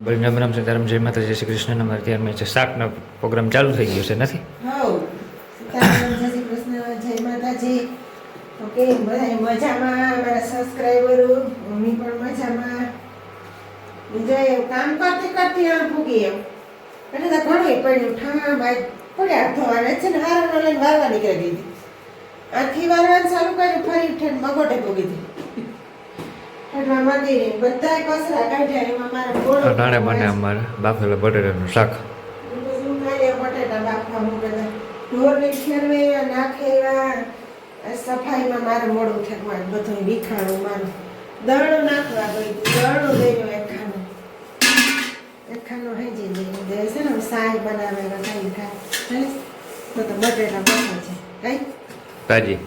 રામ રામ સીતારામ, જય માતા શ્રી કૃષ્ણ અમારે અમે છે શાકનો પ્રોગ્રામ ચાલુ થઈ ગયો છે, નથી? ઓકે મજામાં, મારા સબસ્ક્રાઈબરો પણ મજામાં. બીજા એવું કામ કરતી કરતી આમ ભૂગી એમ. એટલે તો ઘણું પડ્યું. ઠામ આજ પડ્યા ધોવાના છે ને હારનો લઈને વારવા નીકળી દીધી આથી વારવાનું ચાલુ કર્યું, ફરી ઉઠીને મગોટે ભૂગી દીધી એટલે મંદિરે બધા કચરા કાઢ્યા એમાં મારા ગોળો અટાણે બને અમારે. બાફેલા બટેટાનું શાક. સફાઈમાં મારે મોડું થયું બધું વિખાણું મારું. દળનું નાખવા ગઈ હતી. દળનું લઈ લો એક ખાનું એક ખાનું હેજી લઈને દે. છે ને સાય બનાવેલા કઈ ખાય? તો તો બટેટા બફા છે કઈ? તાજી.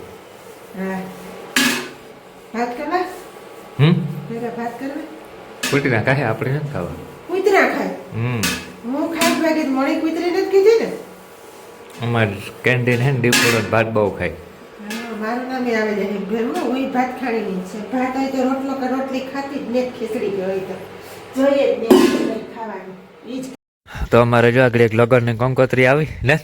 હા. ભાત કરવા ભેગા ભાત કરવા? કુટીના કાંઈ આપણે નથી ખાવા કૂતરા ખાય? હમ. હું ખાઈ ભાગી મણી કુતરી નથી કીધી ને? અમારે કેન્ટીન હે ને ભાત બહુ ખાય. મારું નામ આવે છે ઘરમાં હું ભાત ખાણી છે. ભાત હોય તો રોટલો કે રોટલી ખાતી જ ને ખીચડી હોય તો. જોઈએ જ ને ખાવાની. જ તો અમારે જો આગળ એક લગન ને કંકોત્રી આવી ને?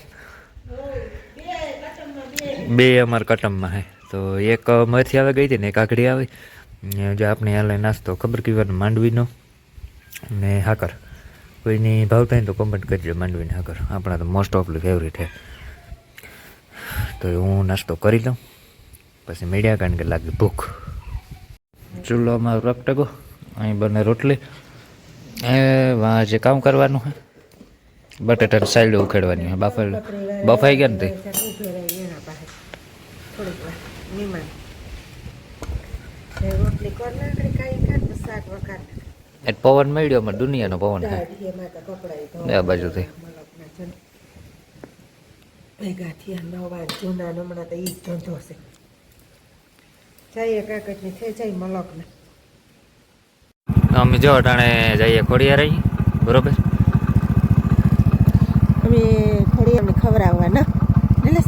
બે અમારા કટમમાં હે તો એક મરથી આવે ગઈ હતી ને એક આઘડી આવી. ને જો આપણે હાલે નાસ્તો, ખબર કીવાનો માંડવીનો? ને હાકર. કોઈની ને તો કમેન્ટ કરજો, માંડવીને હાકર. આપણા તો મોસ્ટ ઓફલી ફેવરિટ છે. તો હું નાસ્તો કરી લઉં, પછી મીડિયા કારણ કે લાગે ભૂખ. ચૂલો અમારો રકટગો અહીં બને રોટલી. એ જે કામ કરવાનું હે બટેટાની સાઈડ ઉખેડવાની હે બાફેલ બફાઈ ગયા ને તે ઉભે રહી એના પાસે થોડીક વાર નિમાન એ રોટલી કર નાખડી કાંઈ ખાય તો શાક વઘાર એ પવન મળ્યો અમારે દુનિયાનો પવન હે બે બાજુથી. ભેગા થયા નવા જૂના હમણાં તો ઈ ધંધો છે. જઈએ કાકડની થઈ જાય મલકને. અમે જો અટાણે જઈએ ખોડિયા રહી બરોબર? અમે અમને ખવડાવવાના એટલે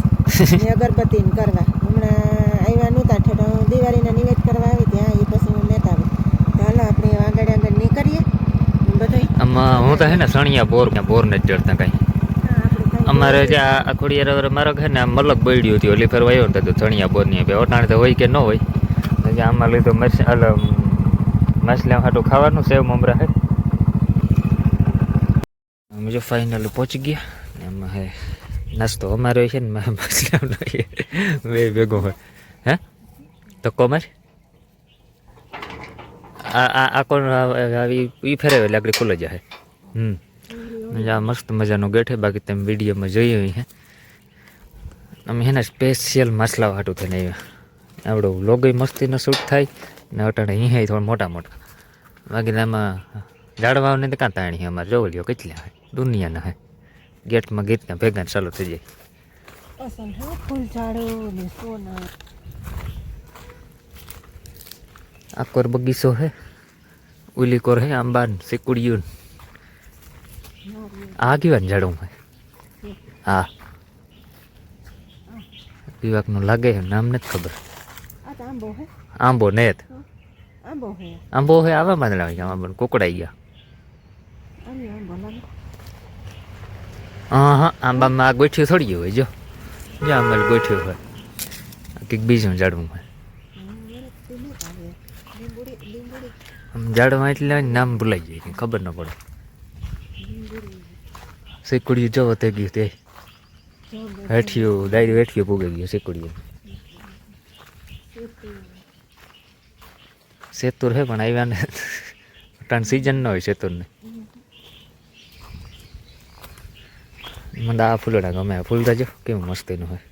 અગરબત્તી કરવા હમણાં આવ્યા નહોતા ઠેઠ હું દિવાળીના નિવેદ કરવા આવી ત્યાં એ પછી હું મહેતા આવી તો હાલો આપણે આગળ આગળ નીકળીએ બધું હે ને, સણિયા બોર બોર ને જ ચડતા કાંઈ. અમારે જે આ ખોડિયાર મારો ઘર ને મલક બળ્યું હતું ઓલી ફરવા આવ્યો ને તો સણિયા બોરની ઓટાણે તો હોય કે ન હોય. આમાં લીધું મસ અલ મસલા હાટું ખાવાનું, સેવ મમરા હે. અમે જો ફાઇનલ પહોંચી ગયા એમાં હે, નાસ્તો અમારો છે ને, મેં મસલા બે ભેગો હોય. હે? તો કોમર? આ આ કોણ આવી ફેરવે એટલે આગળ ખુલ્લે જાય. હમ. આ મસ્ત મજાનો ગેઠે બાકી તમે વિડીયોમાં જોઈએ હે. અમે હેને સ્પેશિયલ મસલા વાટું થઈને આવ્યા. આવડો લોગોય મસ્તીનો શૂટ થાય ને અટાણે અહીંયા થોડા મોટા મોટા. બાકી આમાં ઝાડવાઓને તો કાં તાણી અમારે? જોવો લ્યો કેટલા હોય દુનિયાના હોય ગેટમાં ગીતના ભેગા ચાલુ થઈ જાય. આકોર બગીચો હે. ઉલીકોર હે આંબા ને. સિકુડિયું આ કેવા ઝાડું ભાઈ હા વિવાકનું લાગે નામ નથી ખબર આંબો નેત આંબો હે આવા માંદલા ગયા આંબો કોકડાઈ ગયા હા હા આંબામાં આ ગોઠ્યું થોડી ગયું હોય જો જો આંબા ગોઠ્યું હોય કંઈક બીજું ઝાડવું હોય આમ ઝાડમાં એટલે નામ ભૂલાઈ જાય ખબર ન પડે સિકુડિયું જવો તે ગયું તે. હેઠિયું ડાયરી હેઠિયું પૂગી ગયું સિકુડિયું સેતુર હે પણ આવ્યા ને અટાણ સિઝન ન હોય સેતુરને મને આ ફૂલડા ગમે. ફૂલ જો કેવું મસ્તીનું હોય.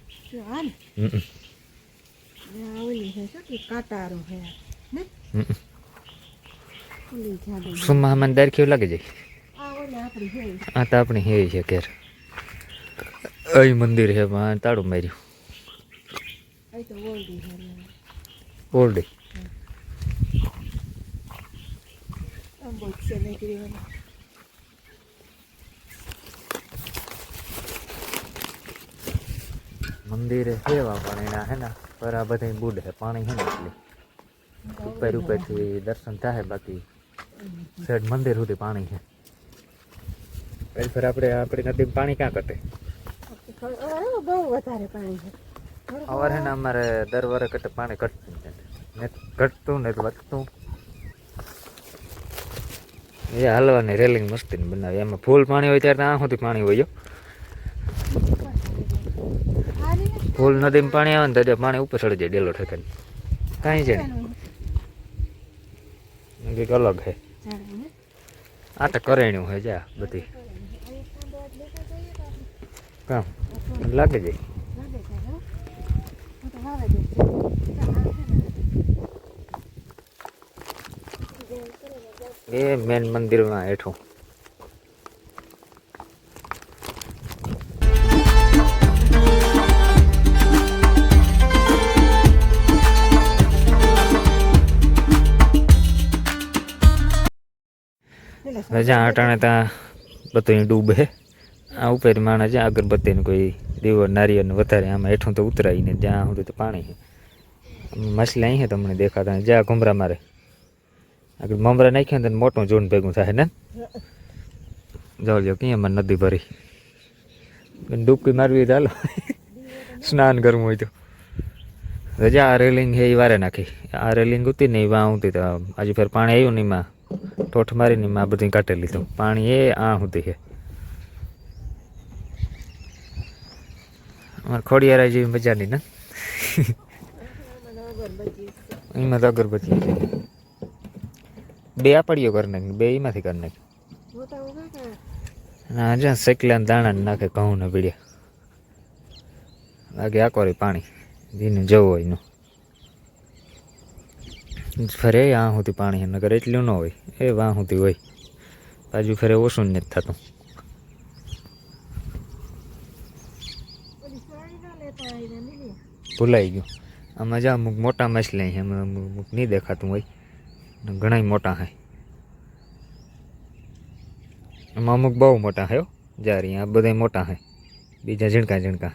સુમા મને દર કેવું લાગે જાય આ તો આપણી હે છે ઘેર. અહીં મંદિર છે પણ તાળું માર્યું. છે મંદિરે સેવા પણ એના હે ને, પર આ બધા બુડ હે પાણી હે ને એટલે. ઉપર ઉપરથી દર્શન થાય બાકી. સાઈડ મંદિર સુધી પાણી છે. પછી ફેર આપણે આપણી નદીમાં પાણી ક્યાં ઘટે બહુ વધારે પાણી છે અવાર ને અમારે દર વરે કટે પાણી ઘટતું. ને ઘટતું ને વધતું. એ હાલવાની રેલિંગ મસ્તી બનાવી. એમાં ફૂલ પાણી હોય ત્યારે આ સુધી પાણી હોય ફૂલ નદીમાં પાણી આવે ને ત્યારે પાણી ઉપર ચડી જાય ડેલો ઠેકાને કાંઈ છે નહીં. કંઈક અલગ છે. આ તો કરેણ્યું છે, જા, બધી. કામ? લાગે જાય એ મેન મંદિરમાં હેઠું. રજા અટાણે ત્યાં બધું ડૂબે. આ ઉપર માણસ જ્યાં અગરબત્તીને કોઈ દીવો, નારિયેળને વધારે, આમાં હેઠું તો ઉતરાય ને જ્યાં સુધી તો પાણી છે. માછલી અહીં તમને દેખાતા જ્યાં ઘુમરા મારે. આગળ મમરા નાખ્યા ને મોટું જૂન ભેગું થાય, ને? જાઓ જો ક્યાં મને નદી ભરી. ડૂબકી મારવી ચાલો સ્નાન કરવું હોય તો. રજા આ રેલિંગ છે, એ વારે નાખી. આ રેલિંગ ઉતી ને એ વાં ઉતી તો ફેર પાણી આવ્યું નહીં માં ઠોઠ મારી નહીં માં બધી કાઢી લીધું. પાણી એ આ સુધી છે. અમારે ખોડિયારા જેવી મજા નહીં ને? એમાં તો અગરબત્તી બે આપડીઓ કરી નાખી, બે એમાંથી કરી નાખી. ના, જ્યાં શેકલા દાણા નાખે, ઘઉં ને પીડ્યા બાકી આકોરી પાણી જેને જવું હોય એનું. ફરે આ સુધી પાણી નગર એટલું ન હોય, એ વાં સુધી હોય. બાજુ ફરે ઓછું નથી થતું. ભૂલાઈ ગયું. આમાં જ્યાં અમુક મોટા માછલી એમાં અમુક નહીં દેખાતું હોય. ઘણા મોટા છે એમાં અમુક બહુ મોટા હો જારી આ બધા મોટા છે બીજા ઝીણકા ઝીણકા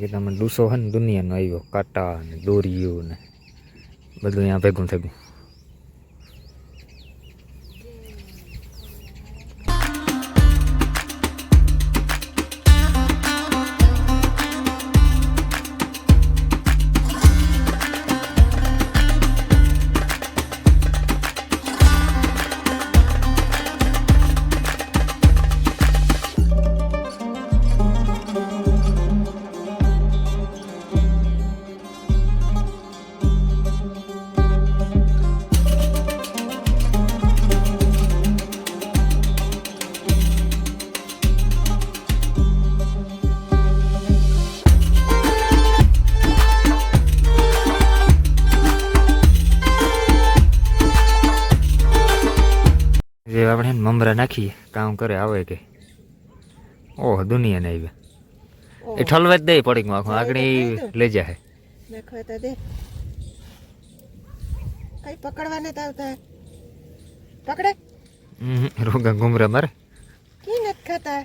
છે તમે ડૂસો છે ને દુનિયાનો આવ્યો, કાંટા ને દોરીઓ ને બધું અહીંયા ભેગું થયું. જે એને નાખીએ કામ કરે આવે કે. ઓહ દુનિયા ને આવી એ ઠલવે જ દે ગયું આખું આગળ લઈ જાય નાખવા તો દે. કઈ પકડવા નથી આવતા? પકડે. રોગા ગુમરા મારે. કી નથી ખાતા?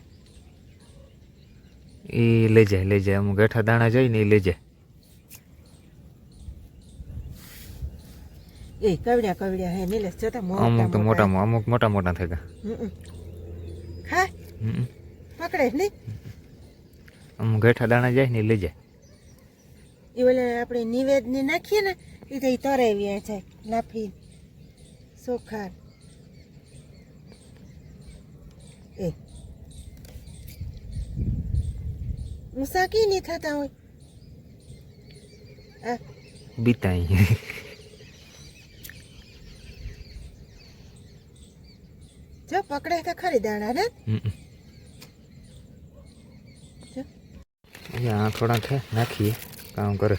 એ લઈ જાય લઈ જાય. અમુક ગઠા દાણા જોઈને એ લઈ જાય. એ કવડ્યા કવડ્યા હે નીલેશ જોતા અમુક તો મોટા. અમુક મોટા મોટા થઈ ગયા. હા. પકડે નહીં. અમુક ગઠા દાણા જાય ને લઈ જાય. એ ઓલે આપણે નિવેદની નાખીએ ને એ તો ઈ તરે વ્યા જાય લાફી સોખાર એ. મુસાકી નહીં થતા હોય. આ. બીતા જો પકડે તો ખરી દાણા ને. અહીંયા થોડા છે નાખીએ કામ કરે.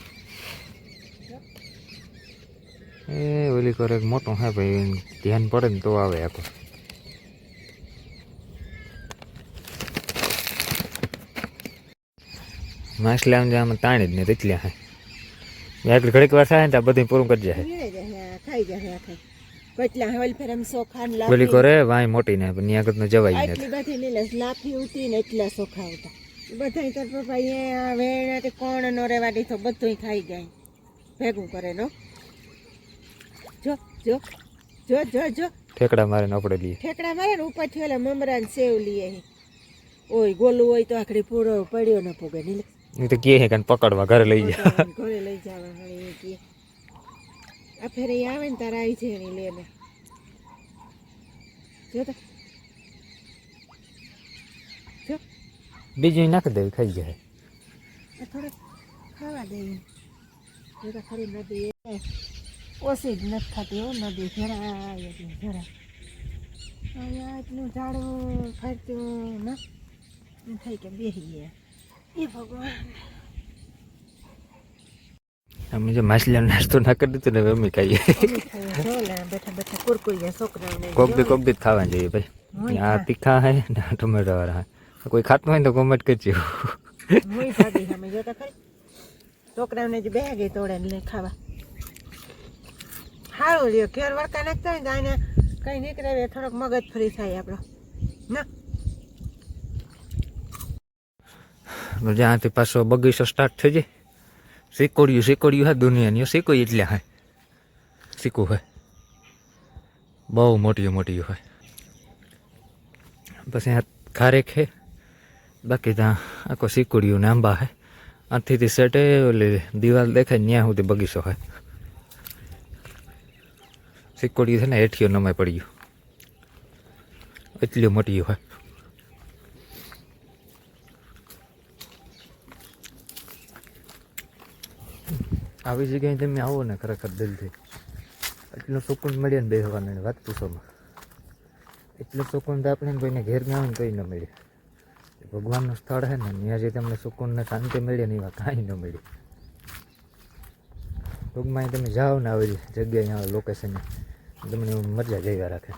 એ ઓલી કરે મોટો હે ભાઈ ધ્યાન પડે ને તો આવે આખો માછલી આમ આમ તાણી જ નહીં રીતલ્યા હે. આગળ ઘડીક વાર થાય ને ત્યાં બધું પૂરું કરી જાય ખાઈ જાય ખાઈ. કેટલા હવલ ફેર એમ ચોખા ને લાફી કરે વાય મોટી ને પણ આગળ જવાય નથી. એટલી બધી નીલેશ લાફી ઉતી ને એટલા સોખા હતા બધા તો પપ્પા અહીંયા વેણાથી કોણ નો રેવાડી તો બધું ખાઈ જાય. ભેગું કરે નો. જો જો જો જો જો. ઠેકડા મારીને આપણે લઈએ. ઠેકડા મારે ને ઉપરથી ઓલા મમરા ને સેવ લઈએ ઓય ગોલું હોય તો આખડી પૂરો પડ્યો ન પોગે એ તો કે પકડવા ઘરે લઈ જાય ઘરે લઈ જવા એ કહે. આ ફેરે આવે ને તારા આવી જાય ને લે. ને જો. બીજું નાખી દે ખાઈ જાય થોડુંક ખાવા દે. એમ. જો તો ખરી નદી ઓછી જ નથી થતી હો નદી જરા અહીંયા એટલું ઝાડું ફરતું ના. થાય કે બેસીએ એ ભગવાન. અમે જો માછલીનો નાસ્તો ના કરી દીધો ને હવે અમે ખાઈએ અમે ખાઈએ જો લે બેઠા બેઠા કુરકુરિયા છોકરાઓને કોક દી જો. કોક દી જ ખાવા જોઈએ ભાઈ હોય આ ખા. તીખા હે ને આ ટમેટા વાળા હે કોઈ ખાતું હોય ને તો કોમેન્ટ કરજો muy સાદી અમે જોતા ખરી છોકરાઓને જ બેહા ગઈ તોડે ને લઈ ખાવા સારું રહ્યો ઘેર વળકા નાખતા હોય ને તો આને કઈ નીકળે એટલે થોડોક મગજ ફ્રી થાય આપણો ના જ્યાંથી પાછો બગીચો સ્ટાર્ટ થઈ જાય શીકોડિયું શીકોડિયું હા, દુનિયાની. શીકોઈ એટલે હા. શીખવું હોય. બહુ મોટી મોટી હોય. પછી આ ખારેક હે બાકી ત્યાં આખો શીકોડિયું ને આંબા હે. આથી સેટે ઓલી દિવાલ દેખાય ત્યાં સુધી બગીચો હોય. શીકોડિયું છે ને હેઠિયો નમાય પડ્યું. એટલી મોટી હોય. આવી જગ્યાએ તમે આવો ને ખરેખર દિલથી. એટલું સુકૂન મળે ને બેસવાનું વાત પૂછોમાં. એટલું સુકૂન તો આપણે કોઈને ઘેર ના આવે ને કંઈ ન મળે. ભગવાનનું સ્થળ છે ને, ત્યાં જે તમને સુકૂન ને શાંતિ મળે ને એવા કાંઈ ન મળે. ટૂંકમાં તમે જાઓ ને આવી જગ્યાએ આવે લોકેશને તમને મજા જઈવા રાખે.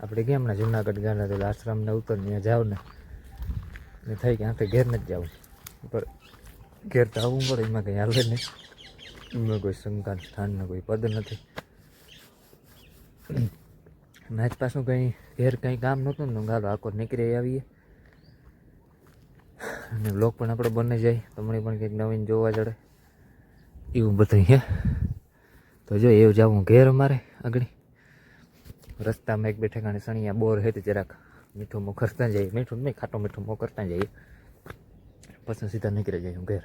આપણે કેમ હમણાં જુનાગઢ ગયા તો આશ્રમને ઉતર ત્યાં જાઓ ને થાય કે આખે ઘેર નથી જવું. પર ઘેર તો આવવું પડે, એમાં કંઈ હાલે નહીં. એમાં કોઈ શંકા સ્થાનનું કોઈ પદ નથી. મેચ પાછું કંઈ ઘેર કંઈ કામ નહોતું ને ગાલો આખો નીકળી આવીએ. અને બ્લોગ પણ આપણો બને જાય તમને પણ કંઈક નવીન જોવા જડે. એવું બધું હે તો જો, એવું જાવું ઘેર અમારે આગળ. રસ્તામાં એક બે ઠેકાણે સણિયા બોર હે તો જરાક મીઠું મોકરતા જઈએ. મીઠું નહીં, ખાટો મીઠું મોકરતા જઈએ. પછી સીધા નીકળી જાય ઘેર.